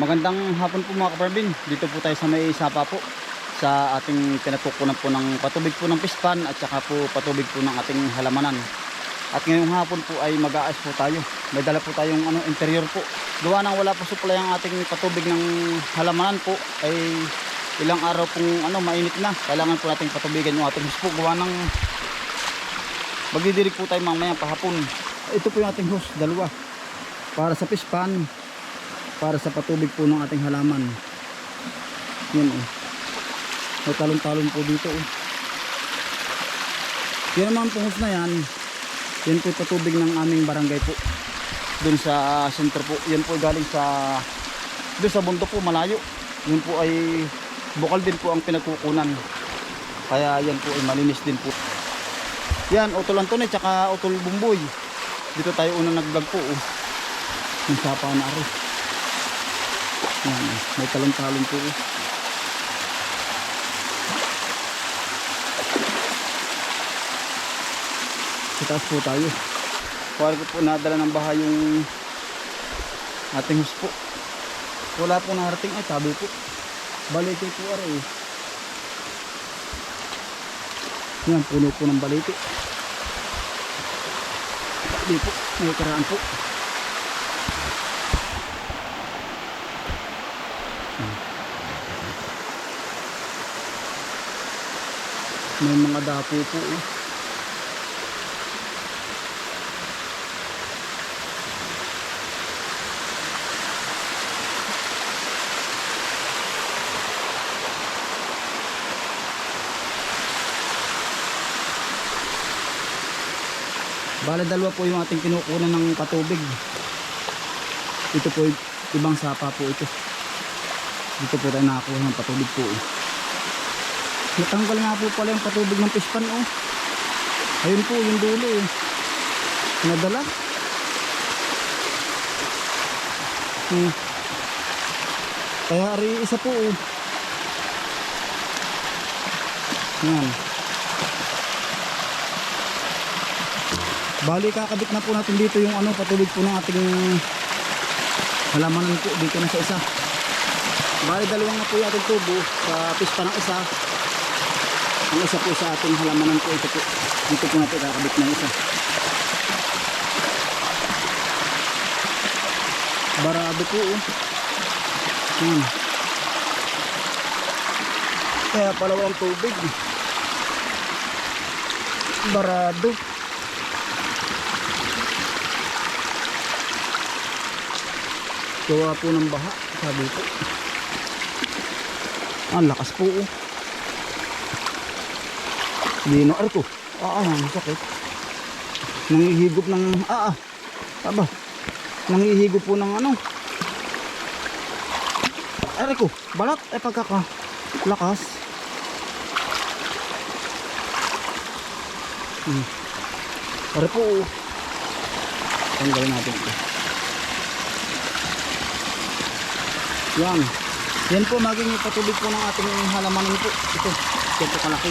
Magandang hapon po mga kaparbin. Dito po tayo sa may sapa po sa ating pinagkukunan po ng patubig po ng pispan at saka po patubig po ng ating halamanan. At ngayong hapon po ay mag-aayos po tayo. May dala po tayong ano, interior po. Gawa nang wala po supply ang ating patubig ng halamanan po ay ilang araw pong ano, mainit na. Kailangan po nating patubigan yung ating hose po. Gawa ng magdidirig po tayo mamaya pahapon. Ito po yung ating hose, dalawa. Para sa pispan, para sa patubig po ng ating halaman. Yan oh. May talon-talon po dito oh. Yan naman po hose na yan. Yan po patubig ng aming barangay po. Doon sa center po. Yan po galing sa doon sa bundok po malayo. Yun po ay bukal din po ang pinagkukunan. Kaya yan po ay malinis din po. Yan, utol Antonio tsaka utol Bumboy. Dito tayo unang nag-vlog po oh. Yung sapa na rin. Yan, may talon-talon po. eh. Sa taas po tayo. Ko po nadala ng bahay yung ating hus po. Wala po narating ay tabi po. Balite po ara eh. Yan, puno po ng balite. Di po, may karaan po. May mga dapo po eh. Bale dalawa po yung ating kinukunan ng patubig. Ito po y- ibang sapa po ito. Dito po tayo nakakuha ng patubig po. Eh. Natanggal nga po pala yung patubig ng pispan oh. Ayun po yung dulo eh. Nadala. Hmm. Kaya ari isa po oh. Yan. Bali kakabit na po natin dito yung ano patubig po ng ating halamanan po dito na sa isa. Bali dalawang na po yung ating tubo sa pispa ng isa. Ang isa po sa ating halamanan po ito po. Dito po natin kakabit ng isa. Barado po oh. Hmm. Kaya palawang tubig. Barado. Gawa po ng baha, sabi po. Ang lakas po oh. Lino ar ko. Ah, ah, ang sakit. Nangihigop ng ah, ah. Aba. Nangihigop po ng ano. Aray ko, balat ay pagkaka lakas. Hmm. Aray po. oh. Tanggalin natin ito. Yan. Yan po maging patubig po ng ating halamanan po. Ito. Ito po kalaki.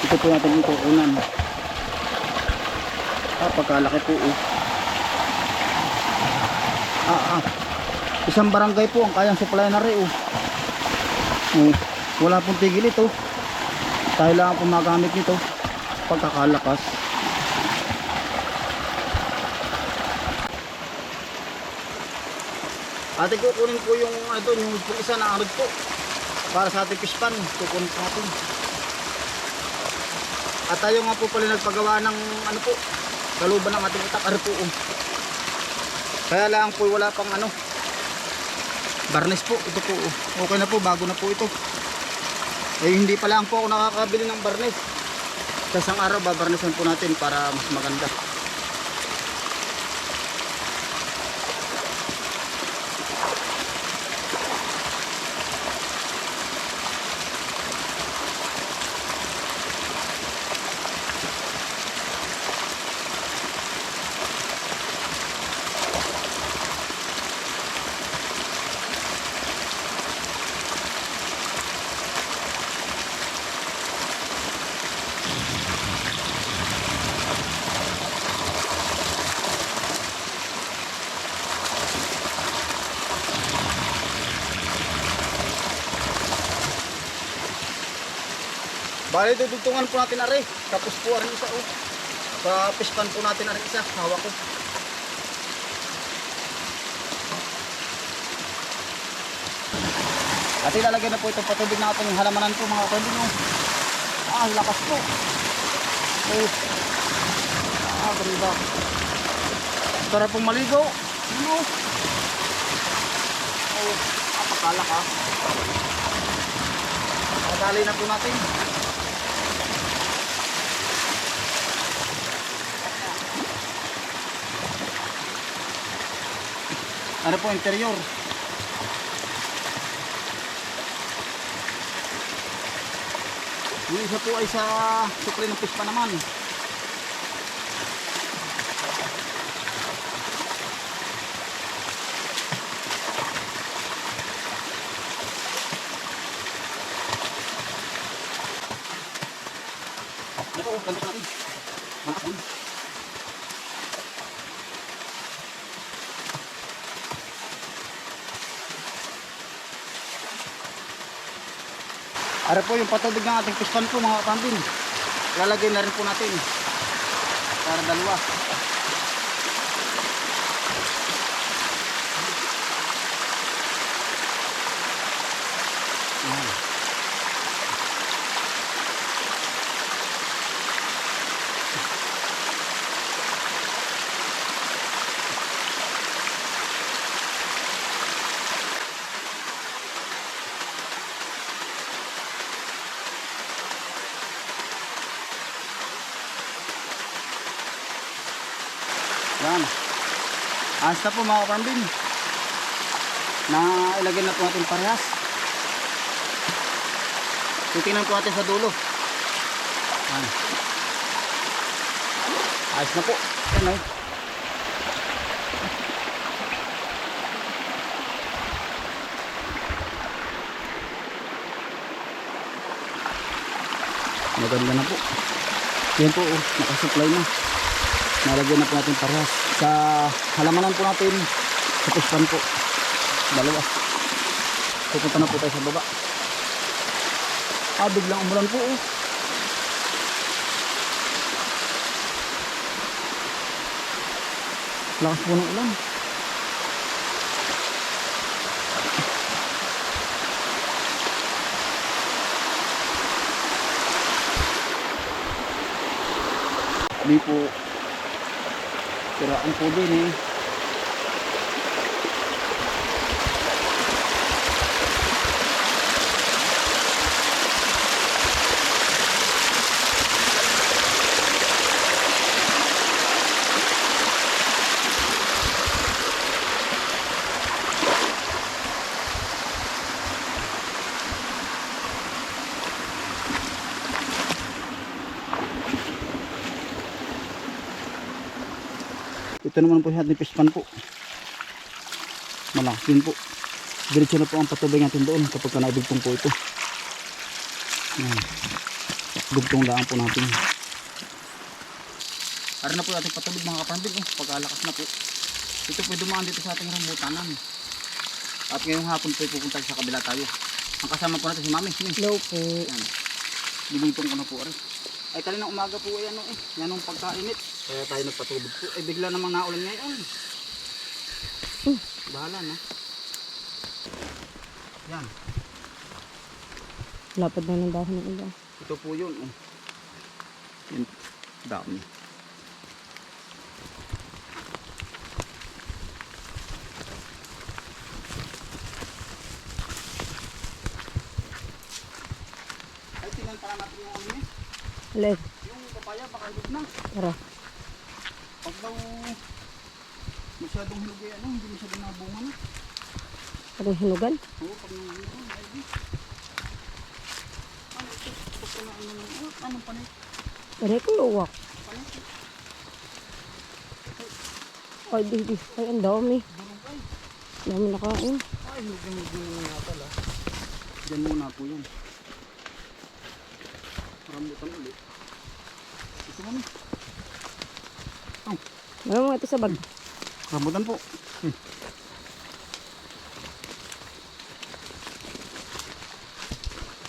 Ito po natin ito unan. Ah, pagkalaki po oh. Ah, ah. Isang barangay po ang kayang supply na rin oh. oh. Wala pong tigil ito. Tayo lang po magamit nito. Pagkakalakas. Ate kukunin po yung doon, yung po isa na arod po. Para sa ating pispan, kukunin po natin. At tayo nga po pala nagpagawa ng ano po, kaluban ng ating itakar po. oh. Kaya lang po wala pang ano, barnes po. Ito po, oh. okay na po, bago na po ito. Eh hindi pa lang po ako nakakabili ng barnes. Sa isang araw babarnesan po natin para mas maganda. Bali, dudugtungan po natin are. Tapos po are isa oh. Sa pispan po natin are isa. Hawa ko. At ilalagay na po itong patubig na ating halamanan po mga kapatid. No? Ah, lakas po. Oh. Ah, ganda. Sarap pong maligo. Ano? Oh, apakala ka. Pakadali na po natin. Ano po interior? Yung isa po ay sa sukli ng pispa naman. Po yung patubig ng ating pispan po mga kapambin. Lalagay na rin po natin. Para dalawa. Ayan. Yan. Ayos po mga kapambin. Na ilagay na po natin parehas. Titingnan po natin sa dulo. Yan. Ayos na po. Yan ay. Maganda na po. Yan po, oh, nakasupply na. Nalagyan na po natin parehas. Sa halamanan po natin, sa puspan po. Dalawa. Pupunta na po tayo sa baba. Ah, biglang umulan po oh. Lakas po ng ulan. Hindi po Tiraan po din eh. Ito naman po yung ating pispan po. Malakas din po. Diretso na po ang patubig natin doon kapag ka naibigtong po ito. Yan. Dugtong lang po natin. Para na po ating patubig mga kapambig. Oh, pagkalakas na po. Ito po dumaan dito sa ating rambutanan. At ngayong hapon po pupunta sa kabila tayo. Ang kasama po natin si Mami. Hello po. Yan. Binutong ko na po rin. Ay kanina umaga po ay ano eh. Yan ang pagkainit. Kaya tayo nagpatubig po. Ay bigla namang naulan ngayon. Hmm. Bahala na. Yan. Lapad na ng dahon ng iba. Ito po yun. Oh. Yan. Dami. Ay, tingnan para natin yung ano eh. Yung papaya baka hinog na. Tara. Daw masyadong hinog eh, ano, hindi masyadong nabunga na. Parang hinugan. Oo, pag nang ano, ay di. Ano ito? Pag na ano, ano, anong panay? Panay ko luwak. Panay? Ay, di, di. Ay, ang dami. Barangay. Dami nakain. Ay, hinog na na nga pala. Diyan muna po yan. Rambutan ulit. Ito kami. Ano mo ito sa bag? Rambutan po. Hmm.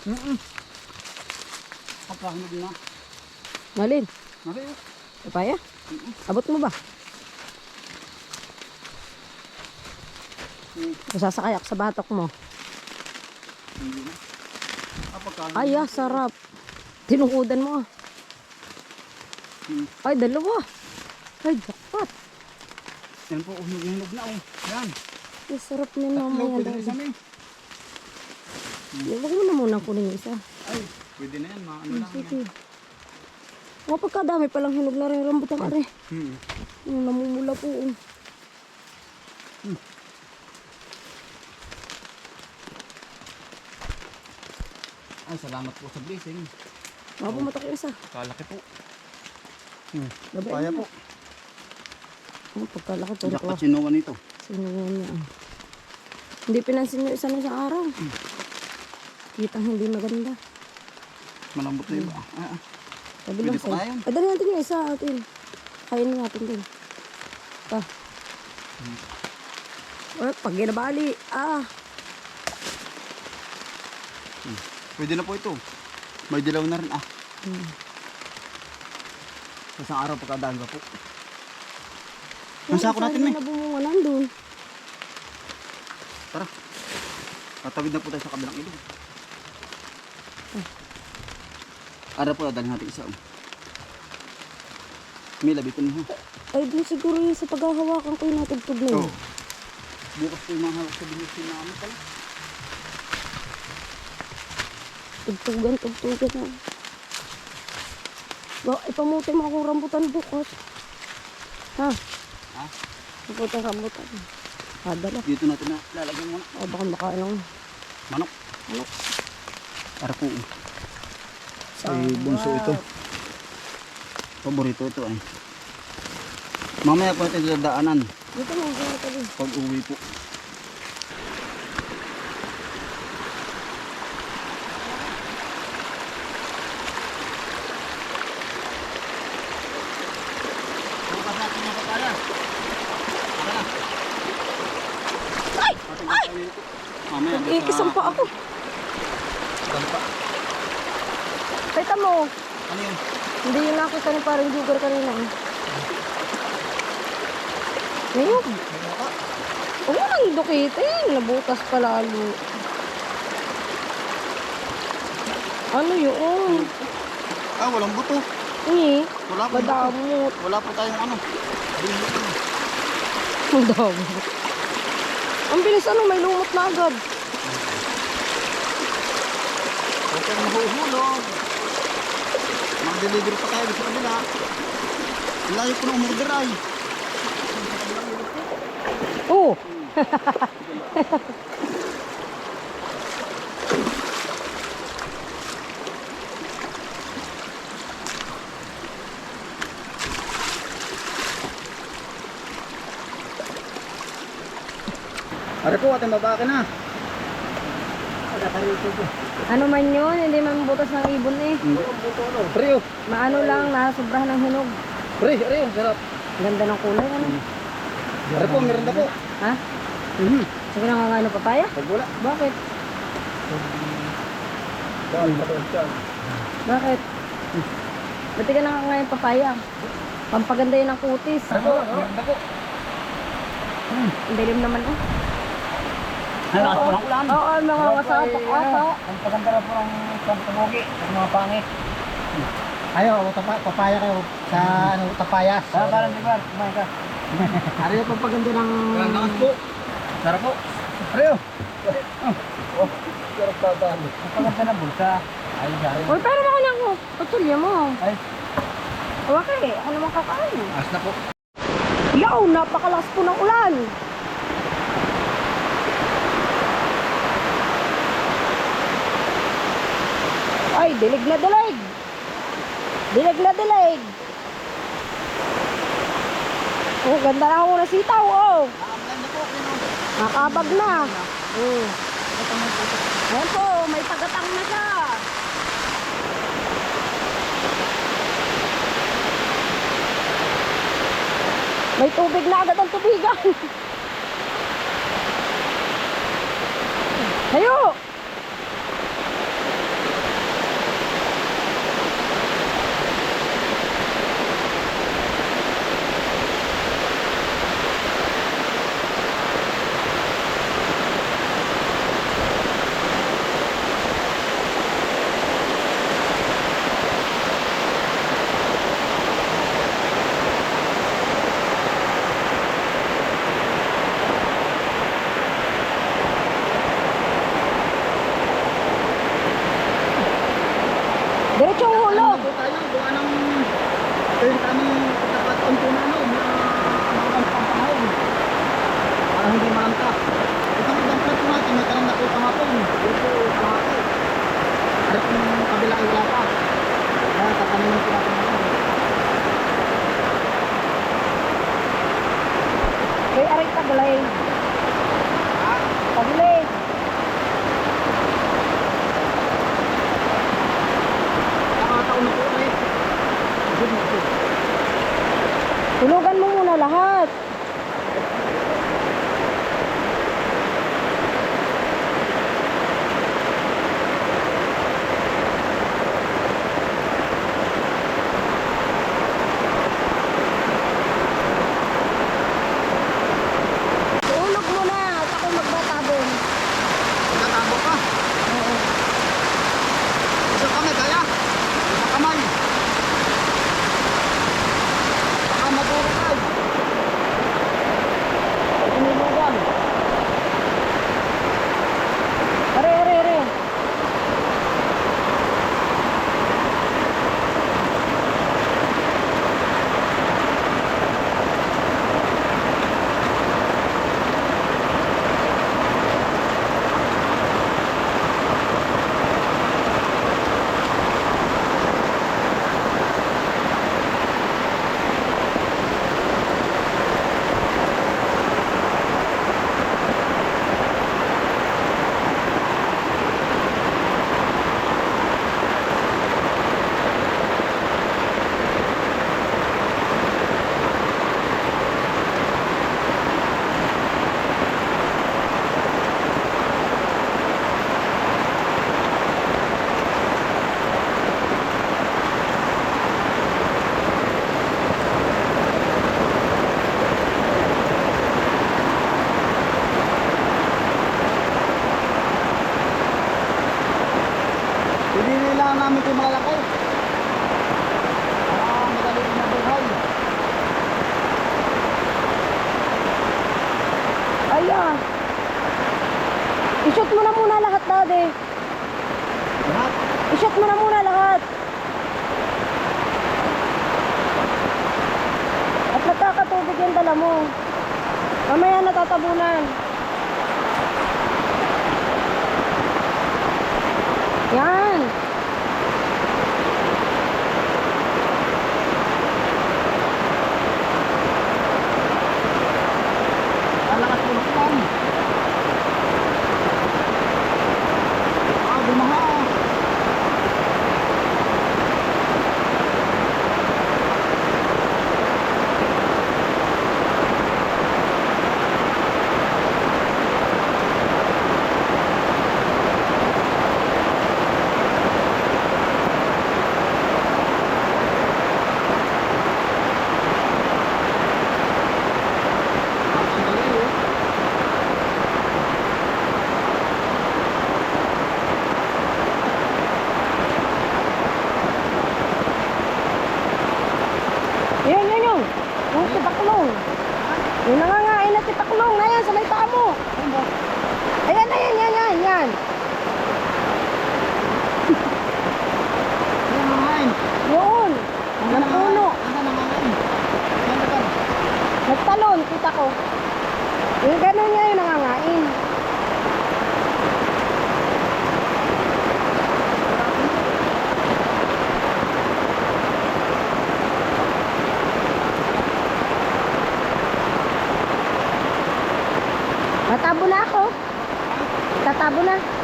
Mm -mm. pagkahinog na. Malin. Oh. Papaya? Abot mo ba? Hmm, Masasakay ako sa batok mo. Hindi na. Ay, ah, sarap. Tinukudan mo ah. Hmm. Ay, dalawa. Ay, jackpot. Yan po, hinog-hinog na, oh. Yan. Ay, sarap niya Tatlo, mamaya. pwede na isa dahil. may. Huwag mo na muna kunin yung isa. Ay, pwede na yan, mga ano Hmm, lang yan. Mga pagkadami palang hinog na rin rambutan ka rin. Hmm. Yung namumula po. oh. Ay, salamat po sa blessing. Mga pumatak yung isa. Kalaki po. Hmm. Kaya po. Na. Ang pagkalaki ko. Jackpot sinuwan nito. Sinuwan niya. Hindi pinansin yung isa na sa araw. Kitang hindi maganda. Malambot na iba. Ah, ah. Sabi lang pa sa'yo. kaya yun? Ay, dali natin yung isa atin. Kainin natin din. Pa. Or, pag ginabali. Ah. Pwede na po ito. May dilaw na rin ah. Hmm. Sa isang araw pagkadaan ba po. Ang sako natin, may. na bumunga nandun. Tara. Tatawid na po tayo sa kabilang ilog. Ara po, dadalhin natin isa. Oh. May labitin mo. Ay, dun siguro yun sa paghahawakan ko yung natugtog na yun. Oh. Bukas po yung mga hawak sa binusin namin pala. Tugtugan, tugtugan na. Ba, ipamuti mo akong rambutan bukas. Ha? Ha? Rambutan, rambutan. Padala. Dito natin na lalagyan muna. O baka makain ng Manok. ano. Para po. Ay, bunso ito. Paborito ito ay. Mamaya po natin dadaanan Dito mo, dito tabi. pag uwi po. Ay! Ay! Mamaya doon sa- Ikisang pa ako. Dampa. Kita mo, Ano yun? hindi yung nakita ni parang jugar kanina. eh. Ngayon, huwag mo nang dukitin. Nabutas pa lalo. Ano yun? Ah, walang buto. Eh, Wala po. madamot. Wala po tayong ano. Ko. Ang bilis ano, may lumot na agad. Huwag kayong mahuhulog. Mag-deliver pa tayo sa kabila. Ang Layo ko ng umorder ay. Oo. Are po, ating babaki na. Ano man yun, hindi man butas ng ibon eh. Pre, oh. Maano lang, nasobrahan ng hinog. Are yun. Sarap. Ganda ng kulay, ano? Are po, meron na po. Ha? Mhm. Sige na nga ano, papaya? Pag wala. Bakit? Dahil mataon siya. Bakit? Ba't di ka na ngayon papaya? Pampaganda yun ng kutis. Na po. Ang dilim naman oh. Ay, lakas po ng ulan. Oo, mga wasapak aso. Ang paganda na po ng pagkamugi. Ang mga pangit. Ayo, tapa, papaya kayo sa ano, tapayas. Ah, parang di ba? Kumain ka. Ano yung pagpaganda ng... Ang lakas po. Sarap po. Are yun. Oh, sarap tatalo. Ang paganda na bulsa. Ay, sorry. Uy, pero ako. Patulya mo. Ay. Okay, ako naman kakain. As na po. Yaw, napakalakas po ng ulan. Ay, dilig na dilig. Dilig na dilig. Oh, ganda na ako na sitaw, oh. Nakabag na. Oh. Ayan po, may pagatang na siya. May tubig na agad ang tubigan. Hayo! Ayan, natatabunan. Ayan. Matabo na ako. Tatabo na.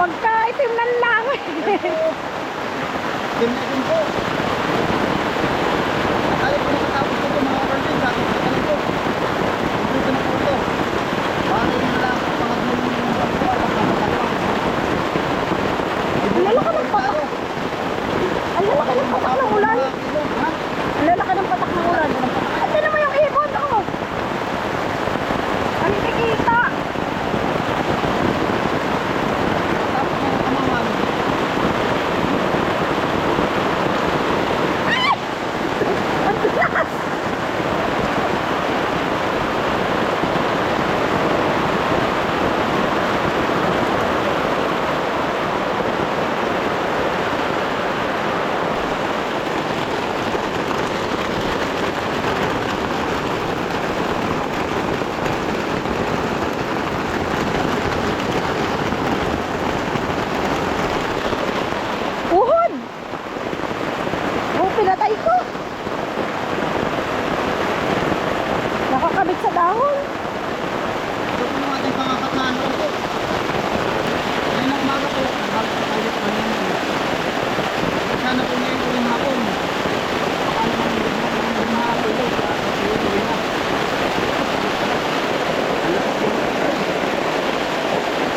Pagka itim ng langit. Itim-itim po.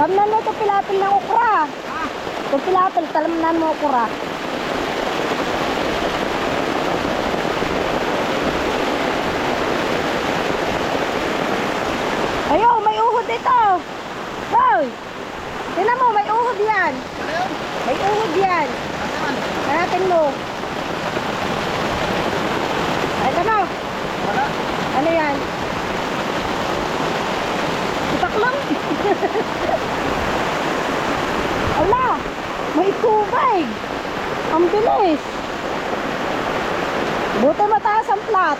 Kamnan mo ito pilapil ng ukra. Ha? Pilapil, talamnan mo ukra. Ayo, may uhod ito. Boy, tinan mo, may uhod yan. May uhod yan. Hanapin mo. Ito na. Ano yan? Lang. Ala, may tubig. Ang bilis. Buti mataas ang plat.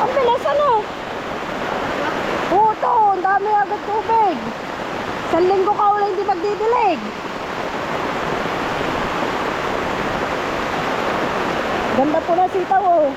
Ang bilis ano? Puto, ang dami agad tubig. Sa linggo ka wala hindi magdidilig. Ganda po na sitaw oh.